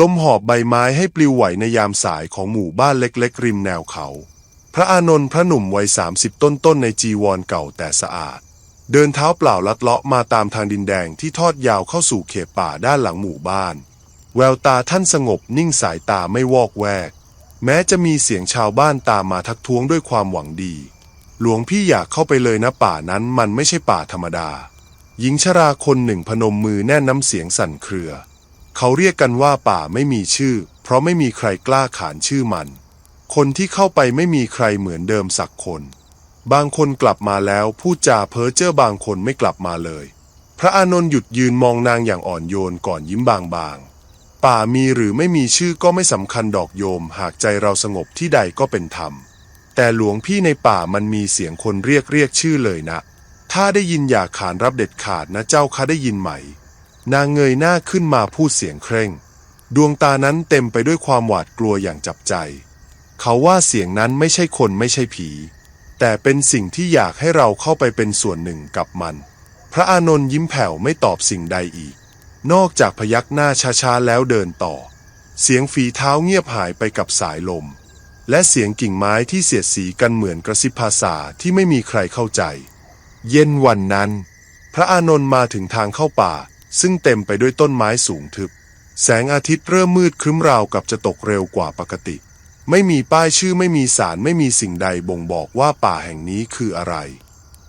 ลมหอบใบไม้ให้ปลิวไหวในยามสายของหมู่บ้านเล็กๆ ริมแนวเขา พระอานนท์พระหนุ่มวัยสามสิบต้นๆ ในจีวรเก่าแต่สะอาด เดินเท้าเปล่าลัดเลาะมาตามทางดินแดงที่ทอดยาวเข้าสู่เขตป่าด้านหลังหมู่บ้าน แววตาท่านสงบนิ่งสายตาไม่วอกแวก แม้จะมีเสียงชาวบ้านตามมาทักท้วงด้วยความหวังดี หลวงพี่อยากเข้าไปเลยนะป่านั้นมันไม่ใช่ป่าธรรมดา หญิงชราคนหนึ่งพนมมือแน่นน้ำเสียงสั่นเครือ เขาเรียกกันว่าป่าไม่มีชื่อ เพราะไม่มีใครกล้าขานชื่อมัน คนที่เข้าไปไม่มีใครเหมือนเดิมสักคน บางคนกลับมาแล้วพูดจาเพ้อเจ้อบางคนไม่กลับมาเลย พระอานนท์หยุดยืนมองนางอย่างอ่อนโยนก่อนยิ้มบางๆ ป่ามีหรือไม่มีชื่อก็ไม่สำคัญดอกโยม หากใจเราสงบที่ใดก็เป็นธรรม แต่หลวงพี่ในป่ามันมีเสียงคนเรียกเรียกชื่อเลยนะ ถ้าได้ยินอย่าขานรับเด็ดขาดนะเจ้าคะได้ยินไหม นางเงยหน้าขึ้นมาพูดเสียงเคร่ง ดวงตานั้นเต็มไปด้วยความหวาดกลัวอย่างจับใจ เขาว่าเสียงนั้นไม่ใช่คนไม่ใช่ผี แต่เป็นสิ่งที่อยากให้เราเข้าไปเป็นส่วนหนึ่งกับมัน พระอานนท์ยิ้มแผ่วไม่ตอบสิ่งใดอีก นอกจากพยักหน้าช้าๆแล้วเดินต่อ เสียงฝีเท้าเงียบหายไปกับสายลม และเสียงกิ่งไม้ที่เสียดสีกันเหมือนกระซิบภาษาที่ไม่มีใครเข้าใจ เย็นวันนั้น พระอานนท์มาถึงทางเข้าป่า ซึ่งเต็มไปด้วยต้นไม้สูงทึบ แสงอาทิตย์เริ่มมืดครึ้มราวกับจะตกเร็วกว่าปกติ ไม่มีป้ายชื่อไม่มีสารไม่มีสิ่งใดบ่งบอกว่าป่าแห่งนี้คืออะไร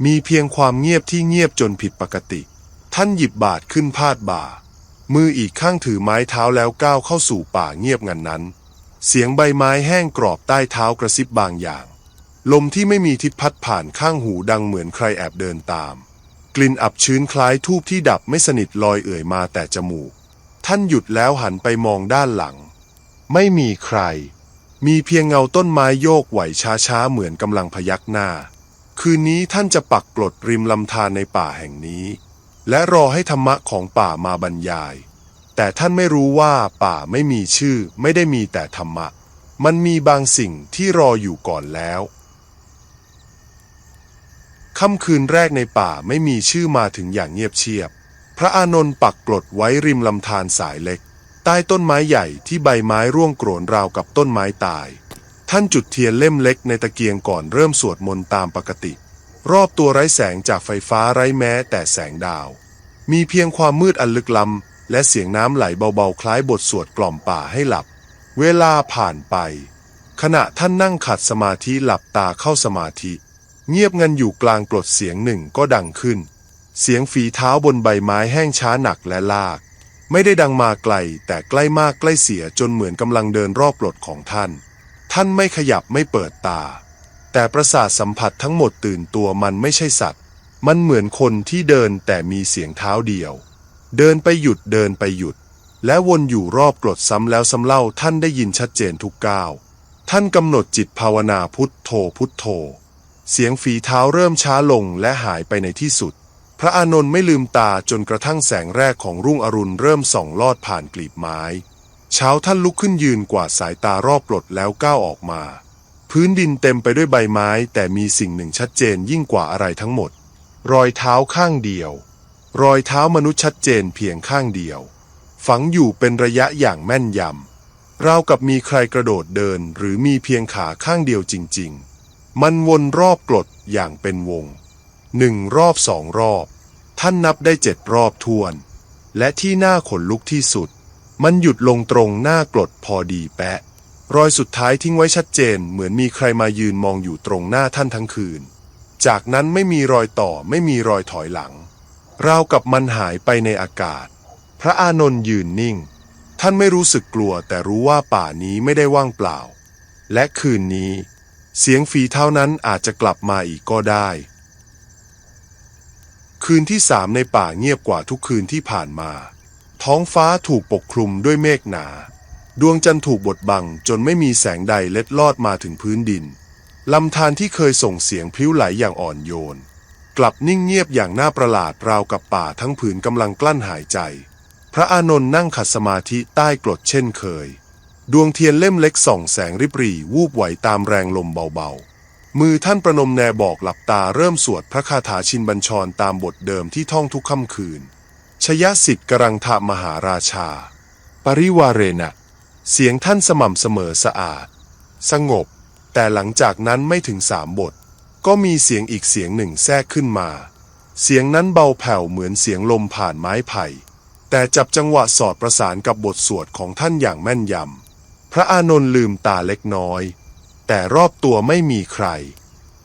มีเพียงความเงียบที่เงียบจนผิดปกติ ท่านหยิบบาทขึ้นพาดบ่า มืออีกข้างถือไม้เท้าแล้วก้าวเข้าสู่ป่าเงียบงันนั้น เสียงใบไม้แห้งกรอบใต้เท้ากระซิบบางอย่าง ลมที่ไม่มีทิศพัดผ่านข้างหูดังเหมือนใครแอบเดินตาม กลิ่นอับชื้นคล้ายทูบที่ดับไม่สนิทลอยเอ่ยมาแต่จมูก ท่านหยุดแล้วหันไปมองด้านหลัง ไม่มีใคร มีเพียงเงาต้นไม้โยกไหวช้าๆเหมือนกำลังพยักหน้า คืนนี้ท่านจะปักกลดริมลำธารในป่าแห่งนี้ และรอให้ธรรมะของป่ามาบรรยาย แต่ท่านไม่รู้ว่าป่าไม่มีชื่อไม่ได้มีแต่ธรรมะ มันมีบางสิ่งที่รออยู่ก่อนแล้ว ค่ำคืนแรกในป่าไม่มีชื่อมาถึงอย่างเงียบเชียบ พระอานนท์ปักกลดไว้ริมลำธารสายเล็ก ใต้ต้นไม้ใหญ่ที่ใบไม้ร่วงโกรนราวกับต้นไม้ตาย ท่านจุดเทียนเล่มเล็กในตะเกียงก่อนเริ่มสวดมนต์ตามปกติ รอบตัวไร้แสงจากไฟฟ้าไร้แม้แต่แสงดาว มีเพียงความมืดอันลึกล้ำและเสียงน้ำไหลเบาๆ คล้ายบทสวดกล่อมป่าให้หลับ เวลาผ่านไป ขณะท่านนั่งขัดสมาธิหลับตาเข้าสมาธิ เงียบงันอยู่กลางกรดเสียงหนึ่งก็ดังขึ้น เสียงฝีเท้าบนใบไม้แห้งช้าหนักและลาก ไม่ได้ดังมาไกล แต่ใกล้มากใกล้เสียจนเหมือนกำลังเดินรอบกรดของท่าน ท่านไม่ขยับไม่เปิดตา แต่ประสาทสัมผัสทั้งหมดตื่นตัวมันไม่ใช่สัตว์ มันเหมือนคนที่เดินแต่มีเสียงเท้าเดียว เดินไปหยุดเดินไปหยุด และวนอยู่รอบกรดซ้ำแล้วซ้ำเล่าท่านได้ยินชัดเจนทุกก้าวท่านกำหนดจิตภาวนาพุทโธพุทโธ เสียงฝีเท้าเริ่มช้าลงและหายไปในที่สุด พระอานนท์ไม่ลืมตาจนกระทั่งแสงแรกของรุ่งอรุณเริ่มส่องลอดผ่านกลีบไม้ เช้าท่านลุกขึ้นยืนกวาดสายตารอบปลดแล้วก้าวออกมา พื้นดินเต็มไปด้วยใบไม้ แต่มีสิ่งหนึ่งชัดเจนยิ่งกว่าอะไรทั้งหมด รอยเท้าข้างเดียว รอยเท้ามนุษย์ชัดเจนเพียงข้างเดียว ฝังอยู่เป็นระยะอย่างแม่นยำราวกับมีใครกระโดดเดินหรือมีเพียงขาข้างเดียวจริง ๆ มันวนรอบกรดอย่างเป็นวงหนึ่งรอบสองรอบ ท่านนับได้เจ็ดรอบทวน และที่หน้าขนลุกที่สุด มันหยุดลงตรงหน้ากรดพอดีแปะ รอยสุดท้ายทิ้งไว้ชัดเจน เหมือนมีใครมายืนมองอยู่ตรงหน้าท่านทั้งคืน จากนั้นไม่มีรอยต่อไม่มีรอยถอยหลัง ราวกับมันหายไปในอากาศ พระอานนท์ยืนนิ่ง ท่านไม่รู้สึกกลัวแต่รู้ว่าป่านี้ไม่ได้ว่างเปล่า และคืนนี้ เสียงฝีเท้านั้นอาจจะกลับมาอีกก็ได้ คืนที่สามในป่าเงียบกว่าทุกคืนที่ผ่านมา ท้องฟ้าถูกปกคลุมด้วยเมฆหนา ดวงจันทร์ถูกบดบังจนไม่มีแสงใดเล็ดลอดมาถึงพื้นดินลำธารที่เคยส่งเสียงพลิ้วไหลอย่างอ่อนโยน กลับนิ่งเงียบอย่างน่าประหลาดราวกับป่าทั้งผืนกำลังกลั้นหายใจ พระอานนท์นั่งขัดสมาธิใต้กรดเช่นเคย ดวงเทียนเล่มเล็กส่องแสงริบหรี่วูบไหวตามแรงลมเบาๆ มือท่านประนมแนบอกหลับตาเริ่มสวดพระคาถาชินบัญชรตามบทเดิมที่ท่องทุกค่ำคืน ชยสิทธิ์กรังทามหาราชา ปริวาเรนะเสียงท่านสม่ำเสมอสะอาด สงบ แต่หลังจากนั้นไม่ถึงสามบท ก็มีเสียงอีกเสียงหนึ่งแทรกขึ้นมา เสียงนั้นเบาแผ่วเหมือนเสียงลมผ่านไม้ไผ่ แต่จับจังหวะสอดประสานกับบทสวดของท่านอย่างแม่นยำ พระอานนท์ลืมตาเล็กน้อย แต่รอบตัวไม่มีใคร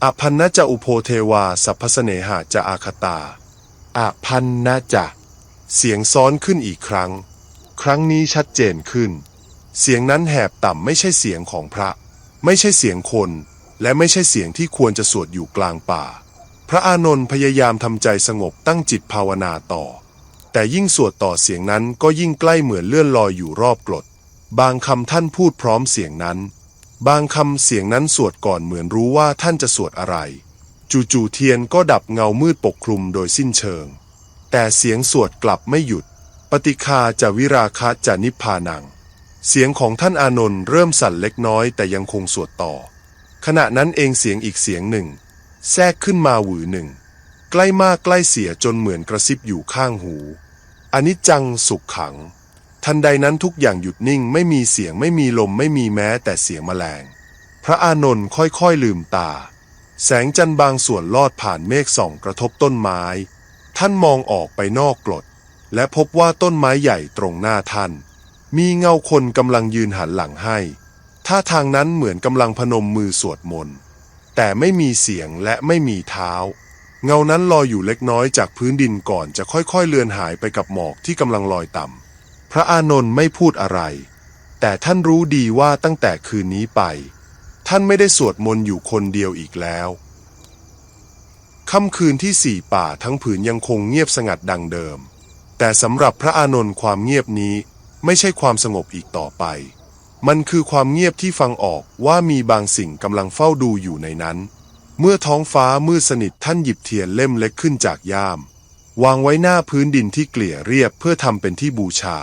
อพันนจะอุโพเทวาสัพพสเนหาจะอาคตาอพันนจะเสียงซ้อนขึ้นอีกครั้ง ครั้งนี้ชัดเจนขึ้น เสียงนั้นแหบต่ำไม่ใช่เสียงของพระ ไม่ใช่เสียงคน และไม่ใช่เสียงที่ควรจะสวดอยู่กลางป่า พระอานนท์พยายามทำใจสงบตั้งจิตภาวนาต่อ แต่ยิ่งสวดต่อเสียงนั้นก็ยิ่งใกล้เหมือนเลื่อนลอยอยู่รอบกรด บางคำท่านพูดพร้อมเสียงนั้น บางคำเสียงนั้นสวดก่อนเหมือนรู้ว่าท่านจะสวดอะไร จู่ๆเทียนก็ดับเงามืดปกคลุมโดยสิ้นเชิง แต่เสียงสวดกลับไม่หยุด ปฏิคาจะวิราคะจะนิพพานัง เสียงของท่านอานนท์เริ่มสั่นเล็กน้อยแต่ยังคงสวดต่อ ขณะนั้นเองเสียงอีกเสียงหนึ่ง แทรกขึ้นมาหวือหนึ่ง ใกล้มากใกล้เสียจนเหมือนกระซิบอยู่ข้างหูอนิจจังสุขขัง ทันใดนั้นทุกอย่างหยุดนิ่งไม่มีเสียงไม่มีลมไม่มีแม้แต่เสียงแมลง พระอานนท์ค่อยๆลืมตา แสงจันทร์บางส่วนลอดผ่านเมฆส่องกระทบต้นไม้ ท่านมองออกไปนอกกรดและพบว่าต้นไม้ใหญ่ตรงหน้าท่าน มีเงาคนกำลังยืนหันหลังให้ท่าทางนั้นเหมือนกำลังพนมมือสวดมนต์แต่ไม่มีเสียงและไม่มีเท้า เงานั้นลอยอยู่เล็กน้อยจากพื้นดินก่อนจะค่อยๆเลือนหายไปกับหมอกที่กำลังลอยต่ำ พระอานนท์ไม่พูดอะไร แต่ท่านรู้ดีว่าตั้งแต่คืนนี้ไป ท่านไม่ได้สวดมนต์อยู่คนเดียวอีกแล้วค่ำคืนที่สี่ป่าทั้งผืนยังคงเงียบสงัดดังเดิม แต่สำหรับพระอานนท์ความเงียบนี้ไม่ใช่ความสงบอีกต่อไป มันคือความเงียบที่ฟังออกว่ามีบางสิ่งกำลังเฝ้าดูอยู่ในนั้น เมื่อท้องฟ้ามืดสนิทท่านหยิบเทียนเล่มเล็กขึ้นจากย่าม วางไว้หน้าพื้นดินที่เกลี่ยเรียบเพื่อทำเป็นที่บูชา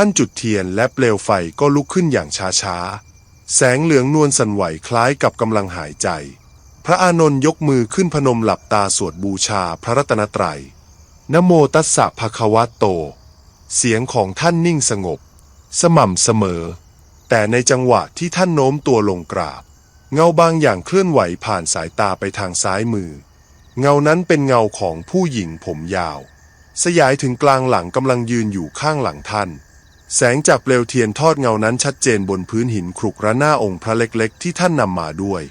ท่านจุดเทียนและเปลวไฟก็ลุกขึ้นอย่างช้าๆ แสงเหลืองนวลสั่นไหวคล้ายกับกำลังหายใจ พระอานนท์ยกมือขึ้นพนมหลับตาสวดบูชาพระรัตนตรัยนโมตัสสะภะคะวะโต เสียงของท่านนิ่งสงบ สม่ำเสมอ แต่ในจังหวะที่ท่านโน้มตัวลงกราบ เงาบางอย่างเคลื่อนไหวผ่านสายตาไปทางซ้ายมือ เงานั้นเป็นเงาของผู้หญิงผมยาว สยายถึงกลางหลังกำลังยืนอยู่ข้างหลังท่าน แสงจากเปลวเทียนทอดเงานั้นชัดเจนบนพื้นหินครุกระหน้าองค์พระเล็กๆ ที่ท่านนำมาด้วย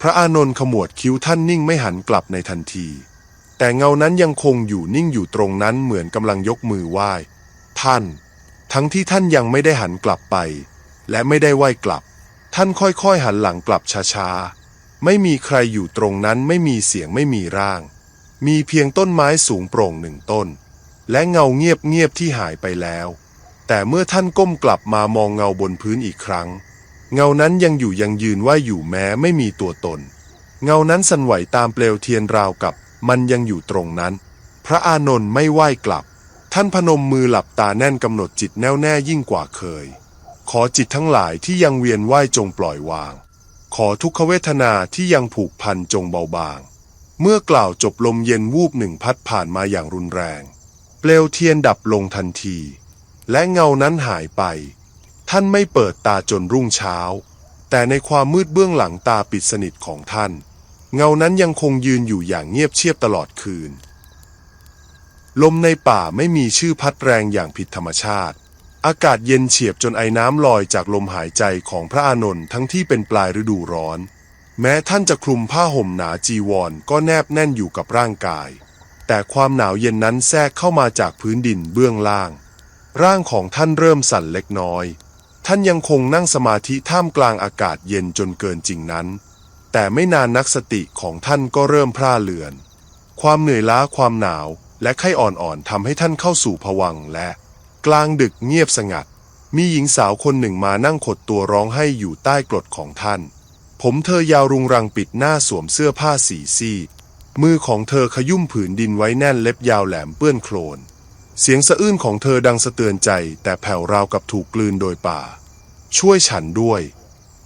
พระอานนท์ขมวดคิ้วท่านนิ่งไม่หันกลับในทันที แต่เงานั้นยังคงอยู่นิ่งอยู่ตรงนั้นเหมือนกำลังยกมือไหว้ ท่าน ทั้งที่ท่านยังไม่ได้หันกลับไป และไม่ได้ไหว้กลับ ท่านค่อยๆหันหลังกลับช้าๆไม่มีใครอยู่ตรงนั้นไม่มีเสียงไม่มีร่าง มีเพียงต้นไม้สูงโปร่งหนึ่งต้น และเงาเงียบๆที่หายไปแล้ว แต่เมื่อท่านก้มกลับมามองเงาบนพื้นอีกครั้ง เงานั้นยังอยู่ยังยืนว่าอยู่แม้ไม่มีตัวตน เงานั้นสั่นไหวตามเปลวเทียนราวกับ มันยังอยู่ตรงนั้น พระอานนท์ไม่ไหว้กลับ ท่านพนมมือหลับตาแน่นกำหนดจิตแน่วแน่ยิ่งกว่าเคย ขอจิตทั้งหลายที่ยังเวียนว่ายจงปล่อยวาง ขอทุกขเวทนาที่ยังผูกพันจงเบาบาง เมื่อกล่าวจบลมเย็นวูบหนึ่งพัดผ่านมาอย่างรุนแรง เปลวเทียนดับลงทันที และเงานั้นหายไป ท่านไม่เปิดตาจนรุ่งเช้า แต่ในความมืดเบื้องหลังตาปิดสนิทของท่าน เงานั้นยังคงยืนอยู่อย่างเงียบเชียบตลอดคืน ลมในป่าไม่มีชื่อพัดแรงอย่างผิดธรรมชาติ อากาศเย็นเฉียบจนไอ้น้ำลอยจากลมหายใจของพระอานนท์ทั้งที่เป็นปลายฤดูร้อน แม้ท่านจะคลุมผ้าห่มหนาจีวรก็แนบแน่นอยู่กับร่างกาย แต่ความหนาวเย็นนั้นแทรกเข้ามาจากพื้นดินเบื้องล่าง ร่างของท่านเริ่มสั่นเล็กน้อย ท่านยังคงนั่งสมาธิท่ามกลางอากาศเย็นจนเกินจริงนั้น แต่ไม่นานนักสติของท่านก็เริ่มพร่าเลือน ความเหนื่อยล้าความหนาวและไข้อ่อนๆทำให้ท่านเข้าสู่ภวังและ กลางดึกเงียบสงัด มีหญิงสาวคนหนึ่งมานั่งขดตัวร้องไห้อยู่ใต้กรดของท่าน ผมเธอยาวรุงรังปิดหน้าสวมเสื้อผ้าสีซีมือของเธอขยุ่มผืนดินไว้แน่นเล็บยาวแหลมเปื้อนโคลน เสียงสะอื้นของเธอดังสะเตือนใจ แต่แผ่วราวกับถูกกลืนโดยป่า ช่วยฉันด้วย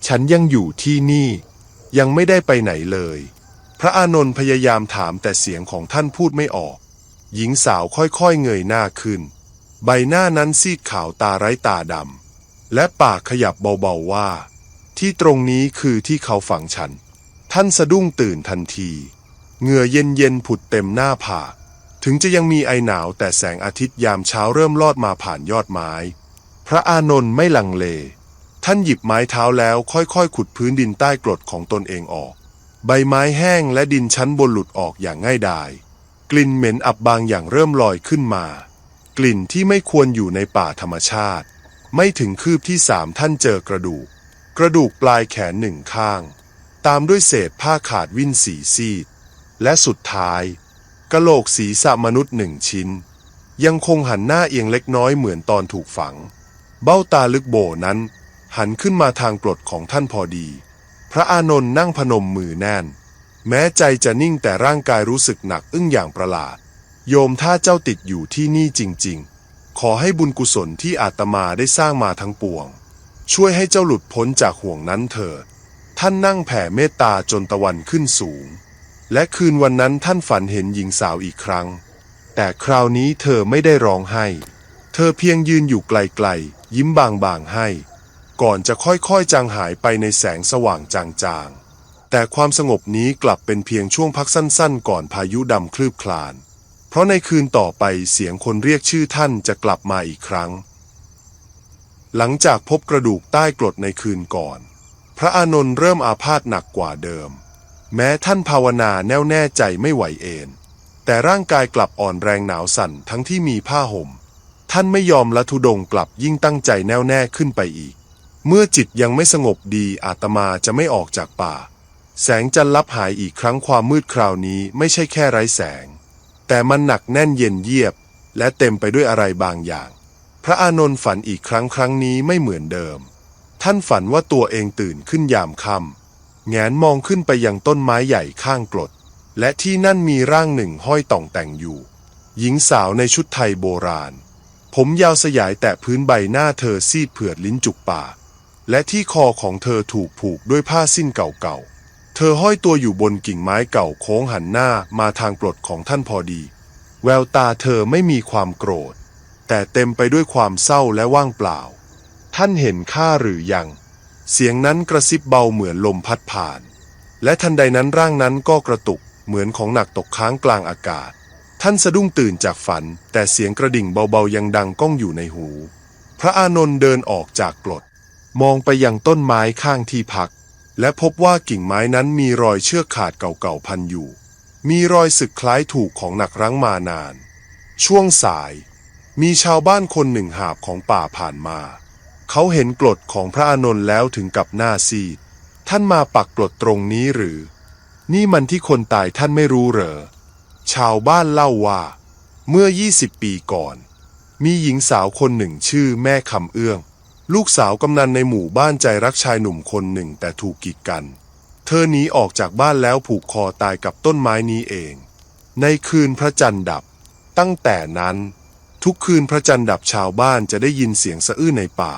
ฉันยังอยู่ที่นี่ ยังไม่ได้ไปไหนเลย พระอานนท์พยายามถามแต่เสียงของท่านพูดไม่ออก หญิงสาวค่อยๆเงยหน้าขึ้น ใบหน้านั้นซีดขาวตาไร้ตาดำและปากขยับเบาๆว่า ที่ตรงนี้คือที่เขาฝังฉัน ท่านสะดุ้งตื่นทันที เหงื่อเย็นๆผุดเต็มหน้าผาก ถึงจะยังมีไอหนาวแต่แสงอาทิตย์ยามเช้าเริ่มลอดมาผ่านยอดไม้ พระอานนท์ไม่ลังเล ท่านหยิบไม้เท้าแล้วค่อยๆ ขุดพื้นดินใต้กรดของตนเองออก ใบไม้แห้งและดินชั้นบนหลุดออกอย่างง่ายดาย กลิ่นเหม็นอับบางอย่างเริ่มลอยขึ้นมา กลิ่นที่ไม่ควรอยู่ในป่าธรรมชาติ ไม่ถึงคืบที่สามท่านเจอกระดูก กระดูกปลายแขนหนึ่งข้าง ตามด้วยเศษผ้าขาดวิ่นสีซีด และสุดท้าย กะโหลกศีรษะมนุษย์หนึ่งชิ้น ยังคงหันหน้าเอียงเล็กน้อยเหมือนตอนถูกฝัง เบ้าตาลึกโบนั้น หันขึ้นมาทางกรดของท่านพอดี พระอานนท์นั่งพนมมือแน่น แม้ใจจะนิ่งแต่ร่างกายรู้สึกหนักอึ้งอย่างประหลาด โยมถ้าเจ้าติดอยู่ที่นี่จริง ๆ ขอให้บุญกุศลที่อาตมาได้สร้างมาทั้งปวง ช่วยให้เจ้าหลุดพ้นจากห่วงนั้นเถิดท่านนั่งแผ่เมตตาจนตะวันขึ้นสูง และคืนวันนั้นท่านฝันเห็นหญิงสาวอีกครั้ง แต่คราวนี้เธอไม่ได้ร้องไห้ เธอเพียงยืนอยู่ไกลๆ ยิ้มบางๆให้ ก่อนจะค่อยๆจางหายไปในแสงสว่างจางๆ แต่ความสงบนี้กลับเป็นเพียงช่วงพักสั้นๆ ก่อนพายุดำคลืบคลาน เพราะในคืนต่อไปเสียงคนเรียกชื่อท่านจะกลับมาอีกครั้ง หลังจากพบกระดูกใต้กรดในคืนก่อน พระอานนท์เริ่มอาพาธหนักกว่าเดิม แม้ท่านภาวนาแน่วแน่ใจไม่ไหวเอนแต่ร่างกายกลับอ่อนแรงหนาวสั่นทั้งที่มีผ้าห่ม ท่านไม่ยอมละทุดงกลับยิ่งตั้งใจแน่วแน่ขึ้นไปอีก เมื่อจิตยังไม่สงบดีอาตมาจะไม่ออกจากป่า แสงจันทร์ลับหายอีกครั้งความมืดคราวนี้ไม่ใช่แค่ไร้แสง แต่มันหนักแน่นเย็นเยียบ และเต็มไปด้วยอะไรบางอย่าง พระอานนท์ฝันอีกครั้งครั้งนี้ไม่เหมือนเดิม ท่านฝันว่าตัวเองตื่นขึ้นยามค่ำ แงนมองขึ้นไปยังต้นไม้ใหญ่ข้างกรด และที่นั่นมีร่างหนึ่งห้อยต่องแต่งอยู่ หญิงสาวในชุดไทยโบราณ ผมยาวสยายแตะพื้นใบหน้าเธอซีดเผือดลิ้นจุกปากและที่คอของเธอถูกผูกด้วยผ้าสิ้นเก่าๆ เธอห้อยตัวอยู่บนกิ่งไม้เก่าโค้งหันหน้ามาทางกรดของท่านพอดี แววตาเธอไม่มีความโกรธ แต่เต็มไปด้วยความเศร้าและว่างเปล่า ท่านเห็นข้าหรือยัง เสียงนั้นกระซิบเบาเหมือนลมพัดผ่าน และทันใดนั้นร่างนั้นก็กระตุกเหมือนของหนักตกค้างกลางอากาศ ท่านสะดุ้งตื่นจากฝัน แต่เสียงกระดิ่งเบาๆยังดังก้องอยู่ในหู พระอานนท์เดินออกจากกรดมองไปยังต้นไม้ข้างที่พัก และพบว่ากิ่งไม้นั้นมีรอยเชือกขาดเก่าๆพันอยู่ มีรอยสึกคล้ายถูกของหนักรั้งมานาน ช่วงสาย มีชาวบ้านคนหนึ่งหาบของป่าผ่านมา เขาเห็นกรดของพระอานนท์แล้วถึงกับหน้าซีด ท่านมาปักกรดตรงนี้หรือ นี่มันที่คนตายท่านไม่รู้เหรอ ชาวบ้านเล่าว่า เมื่อ 20 ปีก่อน มีหญิงสาวคนหนึ่งชื่อแม่คำเอื้อง ลูกสาวกำนันในหมู่บ้านใจรักชายหนุ่มคนหนึ่งแต่ถูกกีดกัน เธอหนีออกจากบ้านแล้วผูกคอตายกับต้นไม้นี้เอง ในคืนพระจันทร์ดับ ตั้งแต่นั้น ทุกคืนพระจันทร์ดับชาวบ้านจะได้ยินเสียงสะอื้นในป่า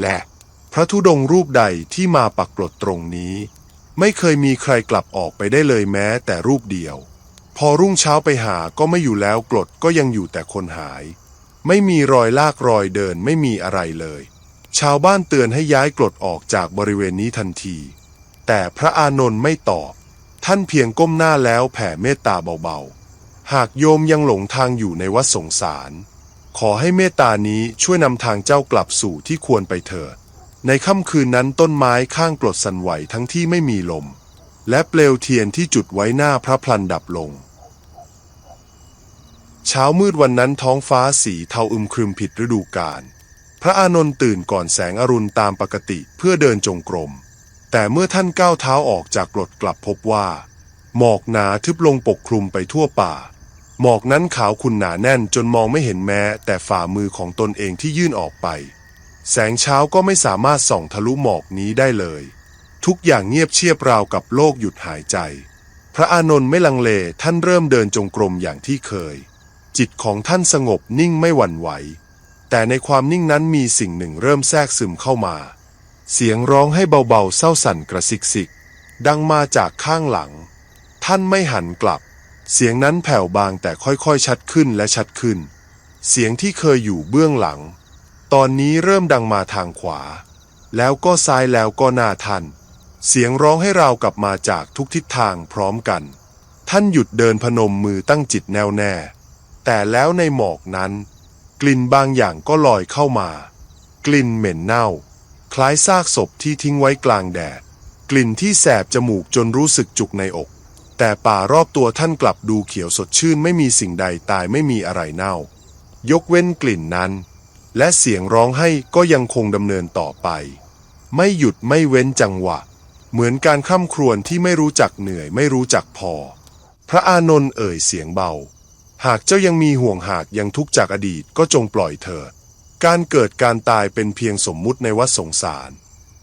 และพระธุดงรูปใดที่มาปักกรดตรงนี้ ไม่เคยมีใครกลับออกไปได้เลยแม้แต่รูปเดียว พอรุ่งเช้าไปหาก็ไม่อยู่แล้วกรดก็ยังอยู่แต่คนหาย ไม่มีรอยลากรอยเดินไม่มีอะไรเลย ชาวบ้านเตือนให้ย้ายกรดออกจากบริเวณนี้ทันที แต่พระอานนท์ไม่ตอบ ท่านเพียงก้มหน้าแล้วแผ่เมตตาเบาๆ หากโยมยังหลงทางอยู่ในวัดสงสาร ขอให้เมตตานี้ช่วยนำทางเจ้ากลับสู่ที่ควรไปเถิด ในค่ำคืนนั้นต้นไม้ข้างกรดสั่นไหวทั้งที่ไม่มีลม และเปลวเทียนที่จุดไว้หน้าพระพลันดับลง เช้ามืดวันนั้นท้องฟ้าสีเทาอึมครึมผิดฤดูกาล พระอานนท์ตื่นก่อนแสงอรุณตามปกติเพื่อเดินจงกรม แต่เมื่อท่านก้าวเท้าออกจากกรดกลับพบว่า หมอกหนาทึบลงปกคลุมไปทั่วป่า หมอกนั้นขาวขุ่นหนาแน่นจนมองไม่เห็นแม้ แต่ฝ่ามือของตนเองที่ยื่นออกไป แสงเช้าก็ไม่สามารถส่องทะลุหมอกนี้ได้เลย ทุกอย่างเงียบเชียบราวกับโลกหยุดหายใจ พระอานนท์ไม่ลังเลท่านเริ่มเดินจงกรมอย่างที่เคย จิตของท่านสงบนิ่งไม่หวั่นไหว แต่ในความนิ่งนั้นมีสิ่งหนึ่งเริ่มแทรกซึมเข้ามา เสียงร้องให้เบาๆเศร้าสั่นกระซิกซิกดังมาจากข้างหลัง ท่านไม่หันกลับ เสียงนั้นแผ่วบางแต่ค่อยๆชัดขึ้นและชัดขึ้น เสียงที่เคยอยู่เบื้องหลัง ตอนนี้เริ่มดังมาทางขวา แล้วก็ซ้ายแล้วก็หน้าท่าน เสียงร้องให้เรากลับมาจากทุกทิศทางพร้อมกัน ท่านหยุดเดินพนมมือตั้งจิตแน่วแน่ แต่แล้วในหมอกนั้น กลิ่นบางอย่างก็ลอยเข้ามา กลิ่นเหม็นเน่า คล้ายซากศพที่ทิ้งไว้กลางแดด กลิ่นที่แสบจมูกจนรู้สึกจุกในอก แต่ป่ารอบตัวท่านกลับดูเขียวสดชื่นไม่มีสิ่งใดตายไม่มีอะไรเน่า ยกเว้นกลิ่นนั้น และเสียงร้องให้ก็ยังคงดำเนินต่อไป ไม่หยุดไม่เว้นจังหวะ เหมือนการคร่ำครวญที่ไม่รู้จักเหนื่อยไม่รู้จักพอ พระอานนท์เอ่ยเสียงเบา หากเจ้ายังมีห่วงหากยังทุกข์จากอดีตก็จงปล่อยเถิดการเกิดการตายเป็นเพียงสมมุติในวัดสงสาร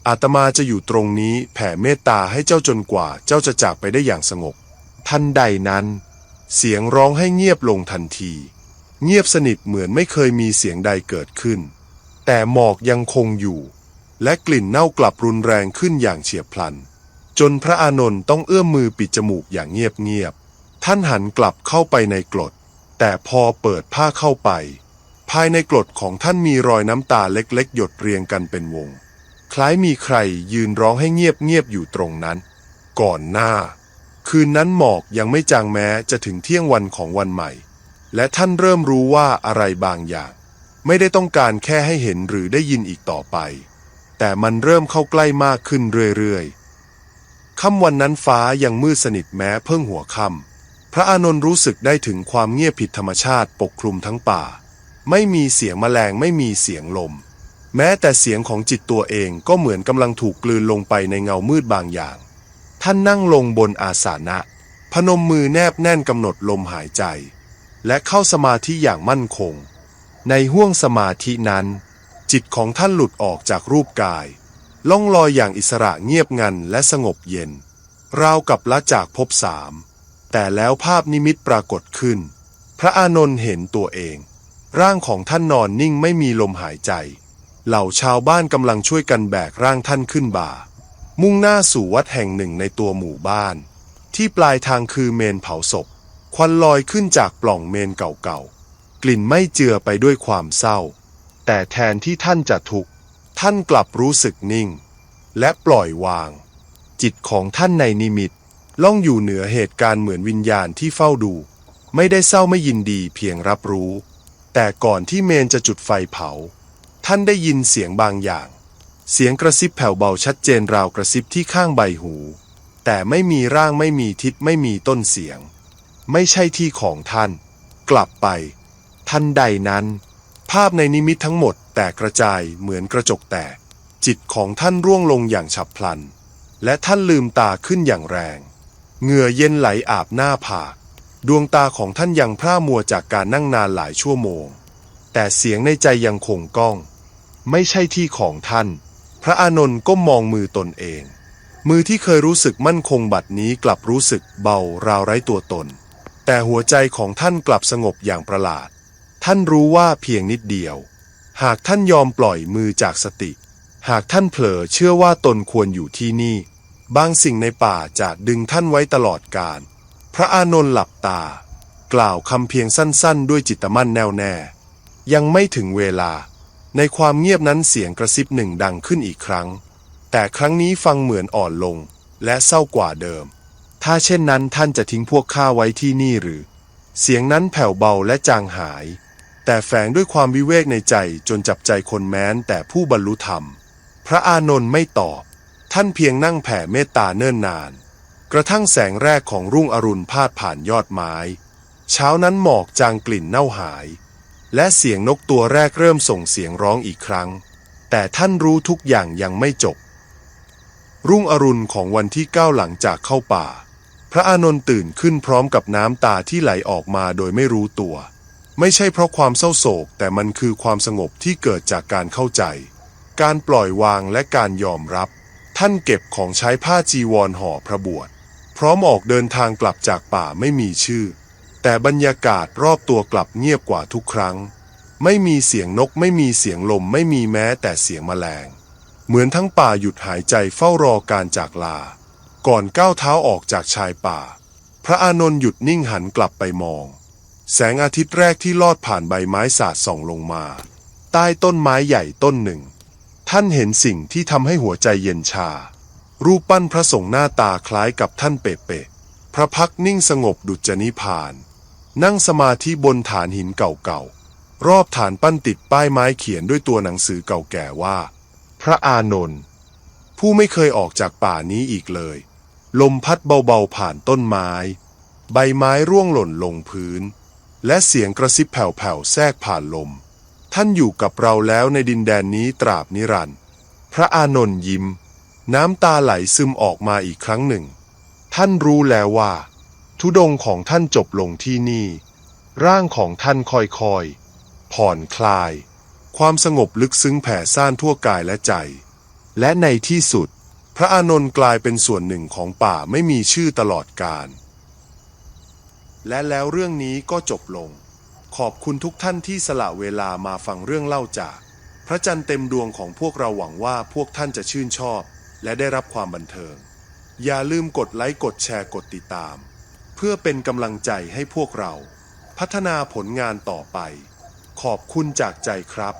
อาตมาจะอยู่ตรงนี้แผ่เมตตาให้เจ้าจนกว่าเจ้าจะจากไปได้อย่างสงบ ทันใดนั้น เสียงร้องให้เงียบลงทันที เงียบสนิทเหมือนไม่เคยมีเสียงใดเกิดขึ้น แต่หมอกยังคงอยู่ และกลิ่นเน่ากลับรุนแรงขึ้นอย่างเฉียบพลัน จนพระอานนท์ต้องเอื้อมมือปิดจมูกอย่างเงียบๆท่านหันกลับเข้าไปในกรดแต่พอเปิดผ้าเข้าไป ภายในกรดของท่านมีรอยน้ำตาเล็กๆ หยดเรียงกันเป็นวง คล้ายมีใครยืนร้องให้เงียบๆอยู่ตรงนั้น ก่อนหน้า คืนนั้นหมอกยังไม่จางแม้จะถึงเที่ยงวันของวันใหม่ และท่านเริ่มรู้ว่าอะไรบางอย่าง ไม่ได้ต้องการแค่ให้เห็นหรือได้ยินอีกต่อไป แต่มันเริ่มเข้าใกล้มากขึ้นเรื่อยๆค่ำวันนั้นฟ้ายังมืดสนิทแม้เพิ่งหัวค่ำพระอานนท์รู้สึกได้ถึงความเงียบผิดธรรมชาติปกคลุมทั้งป่า ไม่มีเสียงแมลงไม่มีเสียงลม แม้แต่เสียงของจิตตัวเองก็เหมือนกำลังถูกกลืนลงไปในเงามืดบางอย่าง ท่านนั่งลงบนอาสานะ พนมมือแนบแน่นกำหนดลมหายใจ และเข้าสมาธิอย่างมั่นคง ในห้วงสมาธินั้น จิตของท่านหลุดออกจากรูปกาย ล่องลอยอย่างอิสระเงียบงันและสงบเย็น ราวกับละจากภพสาม แต่แล้วภาพนิมิตปรากฏขึ้น พระอานนท์เห็นตัวเอง ร่างของท่านนอนนิ่งไม่มีลมหายใจ เหล่าชาวบ้านกำลังช่วยกันแบกร่างท่านขึ้นบ่า มุ่งหน้าสู่วัดแห่งหนึ่งในตัวหมู่บ้าน ที่ปลายทางคือเมนเผาศพ ควันลอยขึ้นจากปล่องเมนเก่าๆ กลิ่นไม่เจือไปด้วยความเศร้า แต่แทนที่ท่านจะทุกข์ท่านกลับรู้สึกนิ่ง และปล่อยวาง จิตของท่านในนิมิต ล่องอยู่เหนือเหตุการณ์เหมือนวิญญาณที่เฝ้าดู ไม่ได้เศร้าไม่ยินดีเพียงรับรู้ แต่ก่อนที่เมนจะจุดไฟเผา ท่านได้ยินเสียงบางอย่าง เสียงกระซิบแผ่วเบาชัดเจนราวกระซิบที่ข้างใบหู แต่ไม่มีร่างไม่มีทิศไม่มีต้นเสียง ไม่ใช่ที่ของท่าน กลับไปทันใดนั้น ภาพในนิมิตทั้งหมดแตกกระจายเหมือนกระจกแตก จิตของท่านร่วงลงอย่างฉับพลัน และท่านลืมตาขึ้นอย่างแรง เหงื่อเย็นไหลอาบหน้าผากดวงตาของท่านยังพร่ามัวจากการนั่งนานหลายชั่วโมง แต่เสียงในใจยังคงก้อง ไม่ใช่ที่ของท่าน พระอานนท์ก้มองมือตนเอง มือที่เคยรู้สึกมั่นคงบัดนี้กลับรู้สึกเบาราวไร้ตัวตน แต่หัวใจของท่านกลับสงบอย่างประหลาด ท่านรู้ว่าเพียงนิดเดียว หากท่านยอมปล่อยมือจากสติ หากท่านเผลอเชื่อว่าตนควรอยู่ที่นี่ บางสิ่งในป่าจะดึงท่านไว้ตลอดกาลพระอานนท์หลับตา กล่าวคำเพียงสั้นๆ ด้วยจิตมั่นแน่วแน่ ยังไม่ถึงเวลา ในความเงียบนั้นเสียงกระซิบหนึ่งดังขึ้นอีกครั้ง แต่ครั้งนี้ฟังเหมือนอ่อนลงและเศร้ากว่าเดิม ถ้าเช่นนั้นท่านจะทิ้งพวกข้าไว้ที่นี่หรือ เสียงนั้นแผ่วเบาและจางหาย แต่แฝงด้วยความวิเวกในใจจนจับใจคนแม้นแต่ผู้บรรลุธรรม พระอานนท์ไม่ตอบ ท่านเพียงนั่งแผ่เมตตาเนิ่นนาน กระทั่งแสงแรกของรุ่งอรุณพาดผ่านยอดไม้ เช้านั้นหมอกจางกลิ่นเน่าหาย และเสียงนกตัวแรกเริ่มส่งเสียงร้องอีกครั้ง แต่ท่านรู้ทุกอย่างยังไม่จบ รุ่งอรุณของวันที่เก้าหลังจากเข้าป่า พระอานนท์ตื่นขึ้นพร้อมกับน้ำตาที่ไหลออกมาโดยไม่รู้ตัว ไม่ใช่เพราะความเศร้าโศก แต่มันคือความสงบที่เกิดจากการเข้าใจ การปล่อยวางและการยอมรับ ท่านเก็บของใช้ผ้าจีวรห่อพระบวชพร้อมออกเดินทางกลับจากป่าไม่มีชื่อ แต่บรรยากาศรอบตัวกลับเงียบกว่าทุกครั้ง ไม่มีเสียงนกไม่มีเสียงลมไม่มีแม้แต่เสียงแมลง เหมือนทั้งป่าหยุดหายใจเฝ้ารอการจากลา ก่อนก้าวเท้าออกจากชายป่า พระอานนท์หยุดนิ่งหันกลับไปมอง แสงอาทิตย์แรกที่ลอดผ่านใบไม้สาดส่องลงมา ใต้ต้นไม้ใหญ่ต้นหนึ่ง ท่านเห็นสิ่งที่ทำให้หัวใจเย็นชา รูปปั้นพระสงฆ์หน้าตาคล้ายกับท่านเปเปะพระพักนิ่งสงบดุจนิพาน นั่งสมาธิบนฐานหินเก่าๆ รอบฐานปั้นติดป้ายไม้เขียนด้วยตัวหนังสือเก่าแก่ว่า พระอานนท์ผู้ไม่เคยออกจากป่านี้อีกเลย ลมพัดเบาๆผ่านต้นไม้ ใบไม้ร่วงหล่นลงพื้น และเสียงกระซิบแผ่วๆแทรกผ่านลม ท่านอยู่กับเราแล้วในดินแดนนี้ตราบนิรันดร์พระอานนท์ยิ้ม น้ำตาไหลซึมออกมาอีกครั้งหนึ่ง ท่านรู้แล้วว่า ทุดงของท่านจบลงที่นี่ ร่างของท่านค่อยๆ ผ่อนคลาย ความสงบลึกซึ้งแผ่ซ่านทั่วกายและใจ และในที่สุด พระอานนท์กลายเป็นส่วนหนึ่งของป่าไม่มีชื่อตลอดกาลและแล้วเรื่องนี้ก็จบลง ขอบคุณทุกท่านที่สละเวลามาฟังเรื่องเล่าจาก พระจันทร์เต็มดวงของพวกเราหวังว่าพวกท่านจะชื่นชอบ และได้รับความบันเทิง อย่าลืมกดไลค์กดแชร์กดติดตาม พื่อเป็นกำลังใจให้พวกเรา พัฒนาผลงานต่อไป ขอบคุณจากใจครับ